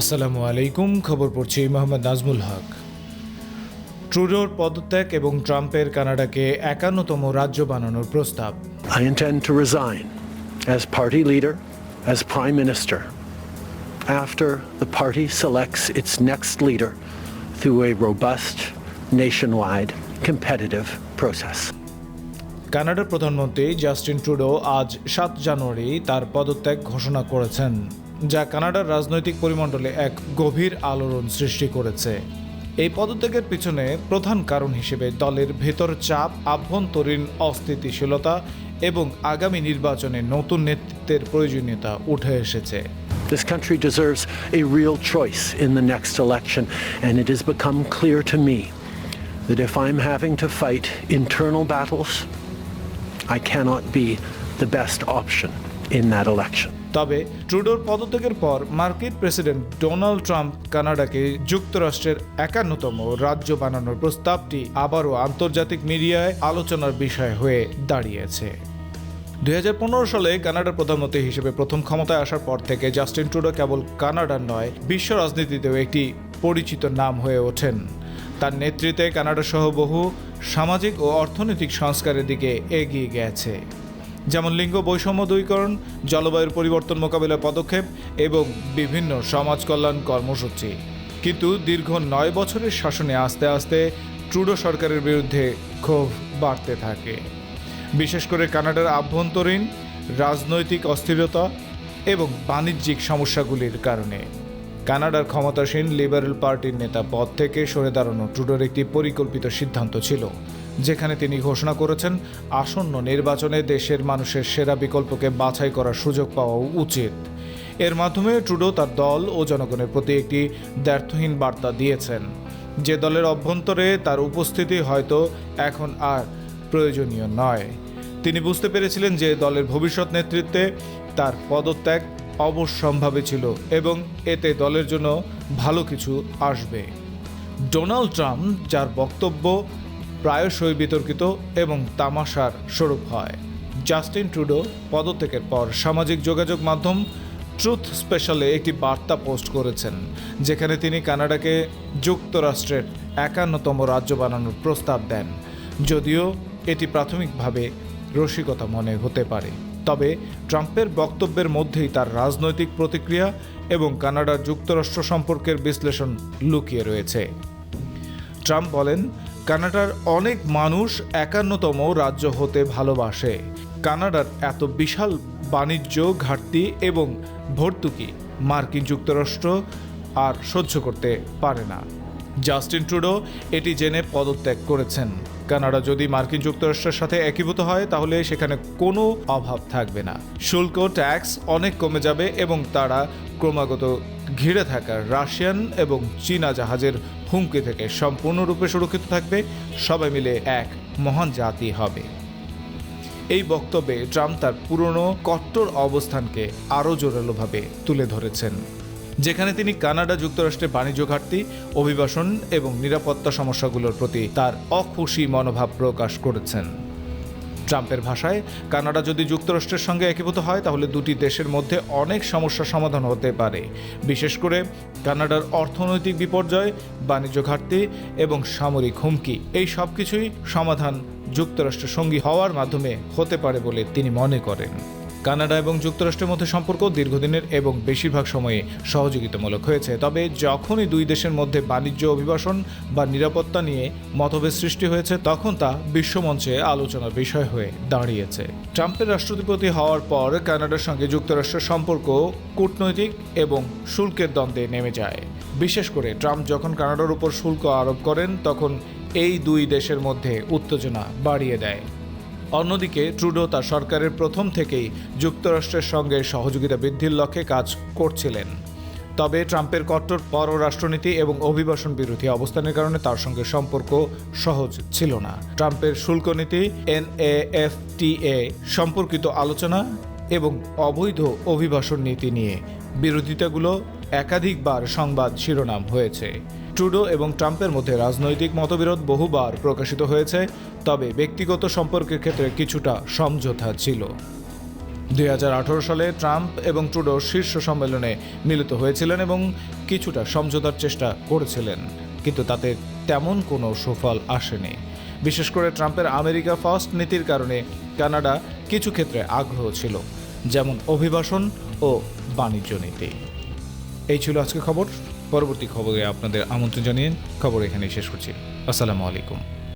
আসসালামু আলাইকুম খবর পড়ছে মোহাম্মদ নাজমুল হক। ট্রুডোর পদত্যাগ এবং ট্রাম্পের কানাডাকে একান্নতম রাজ্য বানানোর প্রস্তাব। I intend to resign as party leader as prime minister after the party selects its leader through a robust wide competitive process কানাডার প্রধানমন্ত্রী জাস্টিন ট্রুডো আজ সাত জানুয়ারি তার পদত্যাগ ঘোষণা করেছেন। যা কানাডার রাজনৈতিক পরিমণ্ডলে এক গভীর আলোড়ন সৃষ্টি করেছে এই পদত্যাগের পিছনে প্রধান কারণ হিসেবে দলের ভেতর চাপ আভ্যন্তরীণ অস্থিতিশীলতা এবং আগামী নির্বাচনে নতুন নেতৃত্বের প্রয়োজনীয়তা উঠে এসেছে This country deserves a real choice in the next election, and it has become clear to me that if I'm having to fight internal battles, I cannot be the best option in that election. তবে ট্রুডোর পদত্যাগের পর মার্কিন president Donald Trump কানাডাকে যুক্তরাষ্ট্রের একান্নতম রাজ্য বানানোর প্রস্তাবটি আবারও আন্তর্জাতিক মিডিয়ায় আলোচনার বিষয় হয়ে দাঁড়িয়েছে। দুই হাজার পনেরো সালে কানাডার প্রধানমন্ত্রী হিসেবে প্রথম ক্ষমতায় আসার পর থেকে জাস্টিন ট্রুডো কেবল কানাডার নয়, বিশ্ব রাজনীতিতেও একটি পরিচিত নাম হয়ে ওঠেন। তার নেতৃত্বে কানাডা সহ বহু সামাজিক ও অর্থনৈতিক সংস্কারের দিকে এগিয়ে গেছে। যেমন লিঙ্গ বৈষম্য দূরীকরণ, জলবায়ুর পরিবর্তন মোকাবিলার পদক্ষেপ এবং বিভিন্ন সমাজ কল্যাণ কর্মসূচি। কিন্তু দীর্ঘ নয় বছরের শাসনে আস্তে আস্তে ট্রুডো সরকারের বিরুদ্ধে ক্ষোভ বাড়তে থাকে। বিশেষ করে কানাডার আভ্যন্তরীণ, রাজনৈতিক অস্থিরতা এবং বাণিজ্যিক সমস্যাগুলির কারণে। কানাডার ক্ষমতাসীন লিবারেল পার্টির নেতা পদ থেকে সরে দাঁড়ানো ট্রুডোর একটি পরিকল্পিত সিদ্ধান্ত ছিল। যেখানে তিনি ঘোষণা করেছেন, আসন্ন নির্বাচনে দেশের মানুষের সেরা বিকল্পকে বাছাই করার সুযোগ পাওয়া উচিত। এর মাধ্যমে ট্রুডো তার দল ও জনগণের প্রতি একটি দ্ব্যর্থহীন বার্তা দিয়েছেন। যে দলের অভ্যন্তরে তার উপস্থিতি হয়তো এখন আর প্রয়োজনীয় নয়। তিনি বুঝতে পেরেছিলেন যে দলের ভবিষ্যৎ নেতৃত্বে তার পদত্যাগ অবশ্যম্ভাবী ছিল এবং এতে দলের জন্য ভালো কিছু আসবে। ডোনাল্ড ট্রাম্প, যার বক্তব্য প্রায়শই বিতর্কিত এবং তামাশার স্বরূপ হয়। জাস্টিন ট্রুডো পদত্যাগের পর সামাজিক যোগাযোগ মাধ্যম ট্রুথ স্পেশালে একটি বার্তা পোস্ট করেছেন, যেখানে তিনি কানাডাকে যুক্তরাষ্ট্রের একান্নতম রাজ্য বানানোর প্রস্তাব দেন। যদিও এটি প্রাথমিকভাবে রসিকতা মনে হতে পারে। তবে ট্রাম্পের বক্তব্যের মধ্যেই তার রাজনৈতিক প্রতিক্রিয়া এবং কানাডার যুক্তরাষ্ট্র সম্পর্কের বিশ্লেষণ লুকিয়ে রয়েছে। ট্রাম্প বলেন কানাডার অনেক মানুষ একান্নতম রাজ্য হতে ভালোবাসে। কানাডার এত বিশাল বাণিজ্য, ঘাটতি এবং ভর্তুকি মার্কিন যুক্তরাষ্ট্র আর সহ্য করতে পারে না। জাস্টিন ট্রুডো এটি জেনে পদত্যাগ করেছেন। কানাডা যদি মার্কিন যুক্তরাষ্ট্রের সাথে একীভূত হয়, তাহলে সেখানে কোনো অভাব থাকবে না। শুল্ক, ট্যাক্স অনেক কমে যাবে এবং তারা ক্রমাগত ঘিরে থাকা রাশিয়ান এবং চীনা জাহাজের হুমকি থেকে সম্পূর্ণরূপে সুরক্ষিত থাকবে, সবাই মিলে এক মহান জাতি হবে। এই বক্তব্যে ট্রাম্প তার পুরনো, কট্টর অবস্থানকে আরও জোরালোভাবে তুলে ধরেছেন, যেখানে তিনি কানাডা যুক্তরাষ্ট্রের বাণিজ্য ঘাটতি, অভিবাসন এবং নিরাপত্তা সমস্যাগুলোর প্রতি তার অখুশি মনোভাব প্রকাশ করেছেন। ট্রাম্পের ভাষায়, কানাডা যদি যুক্তরাষ্ট্রের সঙ্গে একীভূত হয়, তাহলে দুটি দেশের মধ্যে অনেক সমস্যা সমাধান হতে পারে। বিশেষ করে কানাডার অর্থনৈতিক বিপর্যয়, বাণিজ্য ঘাটতি এবং সামরিক হুমকি, এই সব কিছুই সমাধান যুক্তরাষ্ট্রের সঙ্গী হওয়ার মাধ্যমে হতে পারে বলে তিনি মনে করেন। কানাডা এবং যুক্তরাষ্ট্রের মধ্যে সম্পর্ক দীর্ঘদিনের এবং বেশিরভাগ সময়ে সহযোগিতামূলক হয়েছে। তবে যখনই দুই দেশের মধ্যে বাণিজ্য অভিবাসন বা নিরাপত্তা নিয়ে মতভেদ সৃষ্টি হয়েছে, তখন তা বিশ্বমঞ্চে আলোচনার বিষয় হয়ে দাঁড়িয়েছে। ট্রাম্পের রাষ্ট্রপতি হওয়ার পর কানাডার সঙ্গে যুক্তরাষ্ট্রের সম্পর্ক কূটনৈতিক এবং শুল্কের দ্বন্দ্বে নেমে যায়। বিশেষ করে ট্রাম্প যখন কানাডার উপর শুল্ক আরোপ করেন, তখন এই দুই দেশের মধ্যে উত্তেজনা বাড়িয়ে দেয়। অন্যদিকে ট্রুডো তার সরকারের প্রথম থেকেই যুক্তরাষ্ট্রের সঙ্গে সহযোগিতা বৃদ্ধির লক্ষ্যে কাজ করছিলেন। তবে ট্রাম্পের কট্টর পররাষ্ট্রনীতি এবং অভিবাসন বিরোধী অবস্থানের কারণে তার সঙ্গে সম্পর্ক সহজ ছিল না। ট্রাম্পের শুল্ক নীতি এনএএফটিএ সম্পর্কিত আলোচনা এবং অবৈধ অভিবাসন নীতি নিয়ে বিরোধিতাগুলো একাধিকবার সংবাদ শিরোনাম হয়েছে। ট্রুডো এবং ট্রাম্পের মধ্যে রাজনৈতিক মতবিরোধ বহুবার প্রকাশিত হয়েছে, তবে ব্যক্তিগত সম্পর্কের ক্ষেত্রে কিছুটা সমঝোতা ছিল। দুই হাজার আঠেরো সালে ট্রাম্প এবং ট্রুডো শীর্ষ সম্মেলনে মিলিত হয়েছিলেন এবং কিছুটা সমঝোতার চেষ্টা করেছিলেন, কিন্তু তাতে তেমন কোনো সুফল আসেনি। বিশেষ করে ট্রাম্পের আমেরিকা ফার্স্ট নীতির কারণে কানাডা কিছু ক্ষেত্রে আগ্রহ ছিল, যেমন অভিবাসন ও বাণিজ্য নীতি। এই ছিল আজকে খবর। পরবর্তী খবরে আপনাদের আমন্ত্রণ জানিয়ে খবর এখানেই শেষ করছি। আসসালামু আলাইকুম।